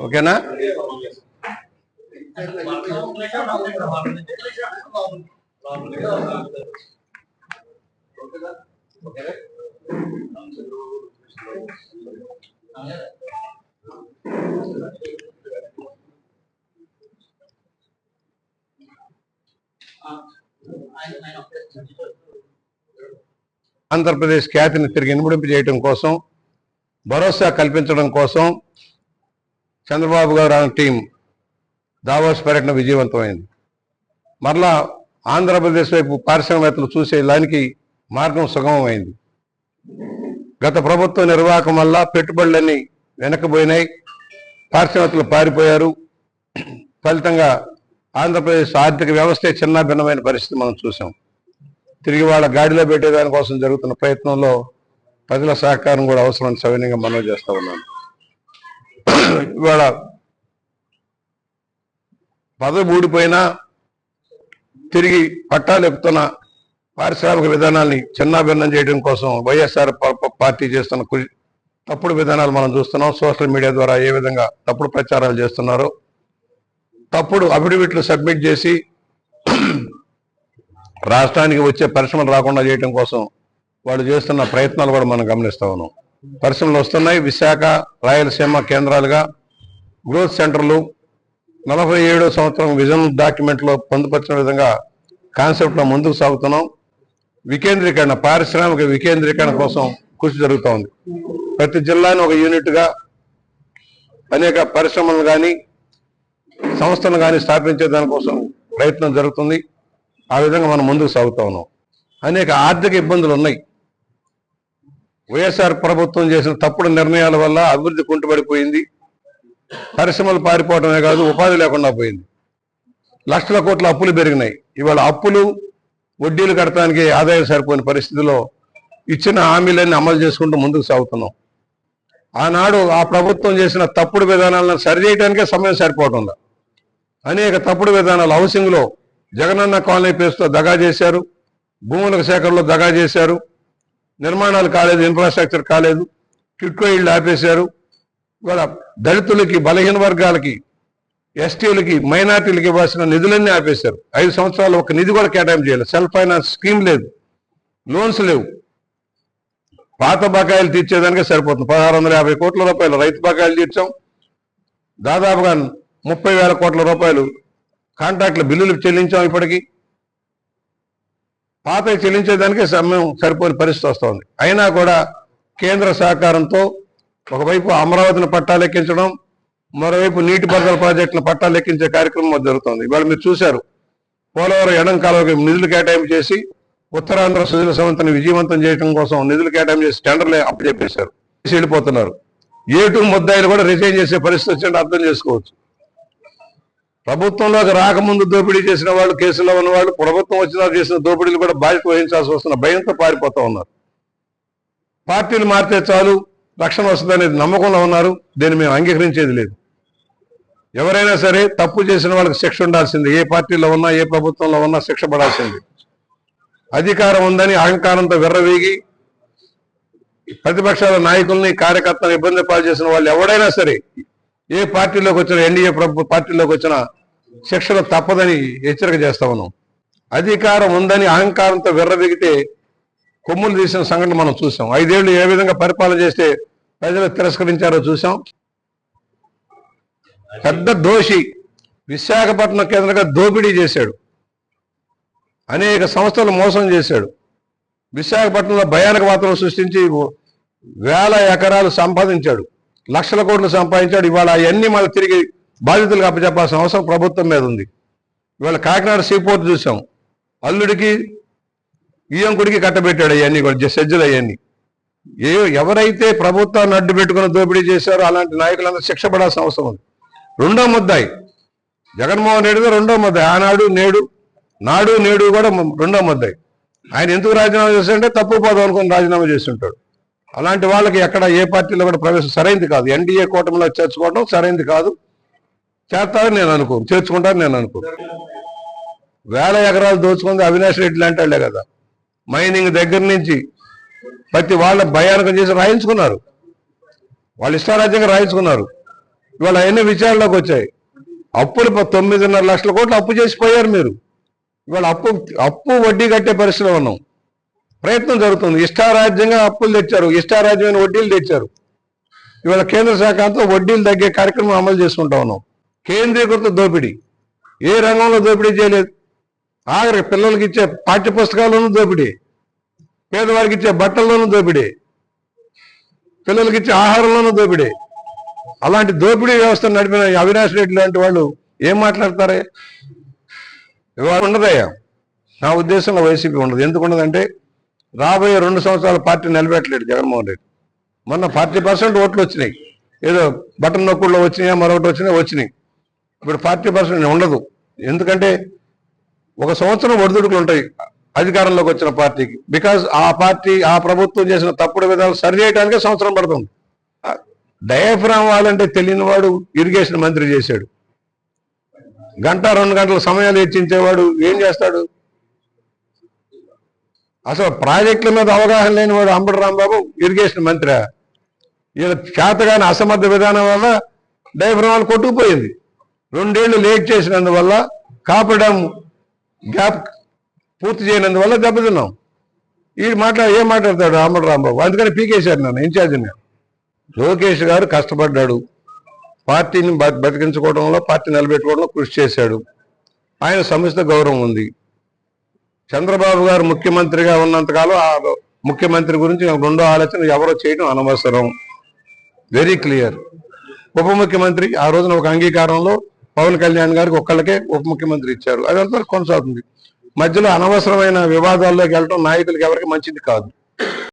ఓకేనా? ఆంధ్రప్రదేశ్ ఖ్యాతిని తిరిగి ఇనుముడింపు చేయడం కోసం భరోసా కల్పించడం కోసం చంద్రబాబు గారు ఆయన టీం దావోస్ పర్యటన విజయవంతమైంది. మరలా ఆంధ్రప్రదేశ్ వైపు పారిశ్రామికవేత్తలు చూసే దానికి మార్గం సుగమమైంది. గత ప్రభుత్వ నిర్వాహకం వల్ల పెట్టుబడులన్నీ వెనకబోయినాయి. పారిశ్రామికలు పారిపోయారు. ఫలితంగా ఆంధ్రప్రదేశ్ ఆర్థిక వ్యవస్థే చిన్న భిన్నమైన పరిస్థితి మనం చూసాం. తిరిగి వాళ్ళ గాడిలో పెట్టేదాని కోసం జరుగుతున్న ప్రయత్నంలో ప్రజల సహకారం కూడా అవసరం సవినీయంగా మనవి చేస్తూ ఉన్నాను. ఇవాళ పదవి ఊడిపోయినా తిరిగి పట్టాలు ఎక్కుతున్న పారిశ్రామిక విధానాల్ని చిన్నాభిన్నం చేయడం కోసం వైఎస్ఆర్ పార్టీ చేస్తున్న కృషి తప్పుడు విధానాలు మనం చూస్తున్నాం. సోషల్ మీడియా ద్వారా ఏ విధంగా తప్పుడు ప్రచారాలు చేస్తున్నారో. తప్పుడు అఫిడవిట్లు సబ్మిట్ చేసి రాష్ట్రానికి వచ్చే పరిశ్రమలు రాకుండా చేయడం కోసం వాళ్ళు చేస్తున్న ప్రయత్నాలు కూడా మనం గమనిస్తా ఉన్నాం. పరిశ్రమలు వస్తున్నాయి. విశాఖ రాయలసీమ కేంద్రాలుగా గ్రోత్ సెంటర్లు నలభై ఏడో సంవత్సరం విజన్ డాక్యుమెంట్లో పొందుపరిచిన విధంగా కాన్సెప్ట్లో ముందుకు సాగుతున్నాం. వికేంద్రీకరణ పారిశ్రామిక వికేంద్రీకరణ కోసం కృషి జరుగుతూ ఉంది ప్రతి జిల్లాను ఒక యూనిట్గా అనేక పరిశ్రమలు కానీ సంస్థను కానీ స్థాపించే దానికోసం ప్రయత్నం జరుగుతుంది. ఆ విధంగా మనం ముందుకు సాగుతూ ఉన్నాం. అనేక ఆర్థిక ఇబ్బందులు ఉన్నాయి. వైఎస్ఆర్ ప్రభుత్వం చేసిన తప్పుడు నిర్ణయాల వల్ల అభివృద్ధి కుంటుపడిపోయింది పరిశ్రమలు పారిపోవడమే కాదు ఉపాధి లేకుండా పోయింది. లక్షల కోట్ల అప్పులు పెరిగినాయి. ఇవాళ అప్పులు వడ్డీలు కట్టడానికి ఆదాయం సరిపోయిన పరిస్థితిలో ఇచ్చిన హామీలన్నీ అమలు చేసుకుంటూ ముందుకు సాగుతున్నాం. ఆనాడు ఆ ప్రభుత్వం చేసిన తప్పుడు విధానాలను సరిచేయడానికే సమయం సరిపోవటం అనేక తప్పుడు విధానాలు హౌసింగ్లో జగనన్న కాలనీ పేరుతో దగా చేశారు. భూముల సేకరణలో దగా చేశారు. నిర్మాణాలు కాలేదు ఇన్ఫ్రాస్ట్రక్చర్ కాలేదు కిట్కో ఇళ్ళు ఆపేశారు. ఇవాళ దళితులకి బలహీన వర్గాలకి ఎస్టీలకి మైనార్టీలకి ఇవ్వాల్సిన నిధులన్నీ ఆపేశారు. ఐదు సంవత్సరాలు ఒక నిధి కూడా కేటాయింపు చేయలేదు. సెల్ఫ్ ఫైనాన్స్ స్కీమ్ లేదు. లోన్స్ లేవు. పాత బకాయిలు తీర్చేదానికే సరిపోతుంది. పదహారు వందల యాభై కోట్ల రూపాయలు రైతు బకాయిలు తీర్చాం. దాదాపుగా ముప్పై వేల కోట్ల రూపాయలు కాంట్రాక్ట్ల బిల్లులు చెల్లించాం ఇప్పటికీ. పాత చెల్లించేదానికే సమయం సరిపోని పరిస్థితి వస్తుంది. అయినా కూడా కేంద్ర సహకారంతో ఒకవైపు అమరావతిని పట్టాలెక్కించడం మరోవైపు నీటిపారుదల ప్రాజెక్టుల పట్టాలెక్కించే కార్యక్రమం జరుగుతుంది. ఇవాళ మీరు చూశారు. పోలవరం ఎడం కాలువకి నిధులు కేటాయింపు చేసి ఉత్తరాంధ్ర సుజల సమంతని విజయవంతం చేయడం కోసం నిధులు కేటాయింపు చేసి టెండర్లు అప్పచెప్పేశారు. వెళ్ళిపోతున్నారు. ఏటు ముద్దాయిలు కూడా రిజైన్ చేసే పరిస్థితి వచ్చింటే అర్థం చేసుకోవచ్చు. ప్రభుత్వంలోకి రాకముందు దోపిడీ చేసిన వాళ్ళు కేసులో ఉన్న వాళ్ళు ప్రభుత్వం వచ్చిన చేసిన దోపిడీలు కూడా బాధ్యత వహించాల్సి వస్తున్న భయంతో పారిపోతూ ఉన్నారు. పార్టీలు మారితే చాలు రక్షణ వస్తుందనేది నమ్మకంలో ఉన్నారు దీన్ని మేము అంగీకరించేది లేదు. ఎవరైనా సరే తప్పు చేసిన వాళ్ళకి శిక్ష ఉండాల్సింది. ఏ పార్టీలో ఉన్నా ఏ ప్రభుత్వంలో ఉన్నా శిక్ష పడాల్సింది. అధికారం ఉందని అహంకారంతో విర్రవీగి ప్రతిపక్షాల నాయకుల్ని కార్యకర్తలను ఇబ్బంది పాలు చేసిన వాళ్ళు ఎవడైనా సరే ఏ పార్టీలోకి వచ్చినా ఎన్డీఏ ప్రభు పార్టీలోకి వచ్చిన శిక్షణ తప్పదని హెచ్చరిక చేస్తా ఉన్నాం. అధికారం ఉందని అహంకారంతో విర్రవిగితే కొమ్ములు తీసిన సంఘటన మనం చూసాం. ఐదేళ్ళు ఏ విధంగా పరిపాలన చేస్తే ప్రజలు తిరస్కరించారో చూసాం. పెద్ద దోషి విశాఖపట్నం కేంద్రంగా దోపిడీ చేశాడు. అనేక సంస్థలు మోసం చేశాడు. విశాఖపట్నంలో భయానక వాతావరణం సృష్టించి వేల ఎకరాలు సంపాదించాడు. లక్షల కోట్లు సంపాదించాడు. ఇవాళ అవన్నీ మళ్ళీ తిరిగి బాధితులకు అప్పచెప్పాల్సిన అవసరం ప్రభుత్వం మీద ఉంది. ఇవాళ కాకినాడ సీపోర్ట్ చూసాం. అల్లుడికి ఈయంకుడికి కట్టబెట్టాడు అవన్నీ కూడా సజ్జలు అవన్నీ. ఏ ఎవరైతే ప్రభుత్వాన్ని అడ్డు పెట్టుకుని దోపిడీ చేశారో అలాంటి నాయకులందరూ శిక్ష పడాల్సిన అవసరం ఉంది. రెండో ముద్దాయి. జగన్మోహన్ రెడ్డిది రెండో ముద్దాయి. ఆనాడు నేడు నాడు నేడు కూడా రెండో ముద్దాయి. ఆయన ఎందుకు రాజీనామా చేశాడంటే తప్పు పోదాం అనుకుని రాజీనామా చేస్తుంటాడు. అలాంటి వాళ్ళకి ఎక్కడ ఏ పార్టీలో కూడా ప్రవేశం సరైంది కాదు. ఎన్డీఏ కూటమిలో చేర్చుకోవడం సరైంది కాదు. చేస్తారని నేను అనుకోను. చేర్చుకుంటారని నేను అనుకోను. వేల ఎకరాలు దోచుకుంది అవినాష్ రెడ్డి లాంటి వాళ్ళే కదా. మైనింగ్ దగ్గర నుంచి ప్రతి వాళ్ళ భయానకం చేసి రాయించుకున్నారు. వాళ్ళు ఇష్టారాజ్యంగా రాయించుకున్నారు. ఇవాళ అవన్నీ విచారణలోకి వచ్చాయి. అప్పులు తొమ్మిదిన్నర లక్షల కోట్లు అప్పు చేసిపోయారు మీరు. ఇవాళ అప్పు అప్పు వడ్డీ కట్టే పరిస్థితిలో ఉన్నాం. ప్రయత్నం జరుగుతుంది. ఇష్టారాజ్యంగా అప్పులు తెచ్చారు. ఇష్టారాజ్యమైన వడ్డీలు తెచ్చారు. ఇవాళ కేంద్ర శాఖ అంతా వడ్డీలు తగ్గే కార్యక్రమం అమలు చేసుకుంటా ఉన్నాం. కేంద్రీకృత దోపిడీ. ఏ రంగంలో దోపిడీ చేయలేదు. ఆఖరి పిల్లలకి ఇచ్చే పాఠ్య పుస్తకాల్లోనూ దోపిడీ. పేదవారికి ఇచ్చే బట్టల్లోనూ దోపిడీ. పిల్లలకి ఇచ్చే ఆహారంలోనూ దోపిడీ. అలాంటి దోపిడీ వ్యవస్థను నడిపిన అవినాష్ రెడ్డి లాంటి వాళ్ళు ఏం మాట్లాడతారే? ఇవాళ ఉండదయ్యా. నా ఉద్దేశంలో వైసీపీ ఉండదు. ఎందుకు ఉండదంటే రాబోయే రెండు సంవత్సరాల పార్టీ నిలబెట్టలేడు జగన్మోహన్ రెడ్డి. మొన్న ఫార్టీ పర్సెంట్ ఓట్లు వచ్చినాయి. ఏదో బటన్ నొక్కుల్లో వచ్చినాయా మరొకటి వచ్చినాయి వచ్చినాయి. ఇప్పుడు ఫార్టీ పర్సెంట్ ఉండదు. ఎందుకంటే ఒక సంవత్సరం ఒడిదుడుకులు ఉంటాయి అధికారంలోకి వచ్చిన పార్టీకి. బికాజ్ ఆ పార్టీ ఆ ప్రభుత్వం చేసిన తప్పుడు విధాలు సరి చేయడానికే సంవత్సరం పడుతుంది. డయాఫ్రామ్ వాళ్ళంటే తెలియని వాడు ఇరిగేషన్ మంత్రి చేశాడు. గంట రెండు గంటల సమయాలు హెచ్చించేవాడు ఏం చేస్తాడు? అసలు ప్రాజెక్టుల మీద అవగాహన లేని వాడు అంబటి రాంబాబు ఇరిగేషన్ మంత్రి. ఈయన చేతగాని అసమర్థ విధానం వల్ల డయాఫ్రామ్ కొట్టుకుపోయింది. రెండేళ్ళు లేట్ చేసినందువల్ల కాపు డ్యామ్ గ్యాప్ పూర్తి చేయనందువల్ల దెబ్బతిన్నాం. ఈ మాట్లా ఏం మాట్లాడతాడు అంబటి రాంబాబు? అందుకని పీకేశారు నన్ను ఇన్ఛార్జిని. లోకేష్ గారు కష్టపడ్డాడు. పార్టీని బతికించుకోవడంలో పార్టీ నిలబెట్టుకోవడంలో కృషి చేశాడు. ఆయన సంస్థ గౌరవం ఉంది. చంద్రబాబు గారు ముఖ్యమంత్రిగా ఉన్నంతకాలం ఆ ముఖ్యమంత్రి గురించి రెండో ఆలోచన ఎవరో చేయడం అనవసరం. వెరీ క్లియర్ ఉప ముఖ్యమంత్రి ఆ రోజున ఒక అంగీకారంలో పవన్ కళ్యాణ్ గారికి ఒక్కళ్ళకే ఉప ముఖ్యమంత్రి ఇచ్చారు. అదంతా కొనసాగుతుంది. మధ్యలో అనవసరమైన వివాదాల్లోకి వెళ్ళడం నాయకులకి ఎవరికి మంచిది కాదు.